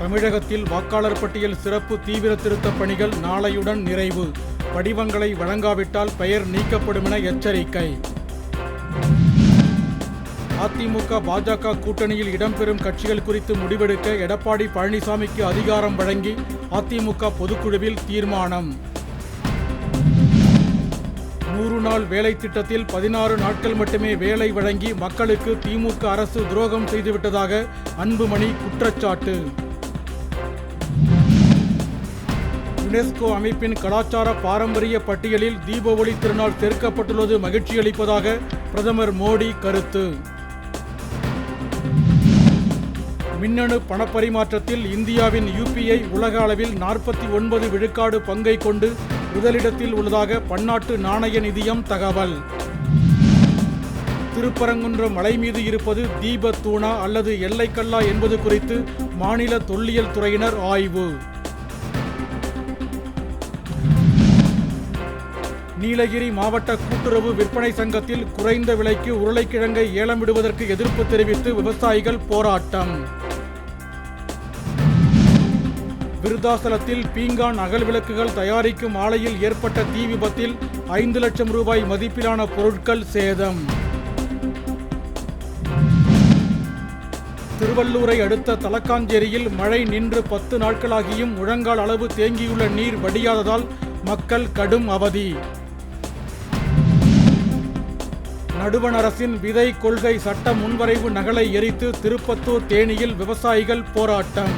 தமிழகத்தில் வாக்காளர் பட்டியல் சிறப்பு தீவிர திருத்தப் பணிகள் நாளையுடன் நிறைவு. படிவங்களை வழங்காவிட்டால் பெயர் நீக்கப்படும் என எச்சரிக்கை. அதிமுக பாஜக கூட்டணியில் இடம்பெறும் கட்சிகள் குறித்து முடிவெடுக்க எடப்பாடி பழனிசாமிக்கு அதிகாரம் வழங்கி அதிமுக பொதுக்குழுவில் தீர்மானம். நூறு நாள் வேலை திட்டத்தில் பதினாறு நாட்கள் மட்டுமே வேலை வழங்கி மக்களுக்கு திமுக அரசு துரோகம் செய்துவிட்டதாக அன்புமணி குற்றச்சாட்டு. யுனெஸ்கோ அமைப்பின் கலாச்சார பாரம்பரிய பட்டியலில் தீபாவளி திருநாள் சேர்க்கப்பட்டுள்ளது. மகிழ்ச்சியளிப்பதாக பிரதமர் மோடி கருத்து. மின்னணு பணப்பரிமாற்றத்தில் இந்தியாவின் யூபிஐ உலக அளவில் நாற்பத்தி ஒன்பது விழுக்காடு பங்கை கொண்டு முதலிடத்தில் உள்ளதாக பன்னாட்டு நாணய நிதியம் தகவல். திருப்பரங்குன்றம் மலை மீது இருப்பது தீப தூணா அல்லது எல்லைக்கல்லா என்பது குறித்து மாநில தொல்லியல் துறையினர் ஆய்வு. நீலகிரி மாவட்ட கூட்டுறவு விற்பனை சங்கத்தில் குறைந்த விலைக்கு உருளைக்கிழங்கை ஏலமிடுவதற்கு எதிர்ப்பு தெரிவித்து விவசாயிகள் போராட்டம். விருதாசலத்தில் பீங்கான் அகல் விளக்குகள் தயாரிக்கும் ஆலையில் ஏற்பட்ட தீ விபத்தில் ஐந்து லட்சம் ரூபாய் மதிப்பிலான பொருட்கள் சேதம். திருவள்ளூரை அடுத்த தலக்காஞ்சேரியில் மழை நின்று பத்து நாட்களாகியும் முழங்கால் அளவு தேங்கியுள்ள நீர் வடியாததால் மக்கள் கடும் அவதி. நடுவண் அரசின் விதை கொள்கை சட்ட முன்வரைவு நகலை எரித்து திருப்பத்தூர் தேனியில் விவசாயிகள் போராட்டம்.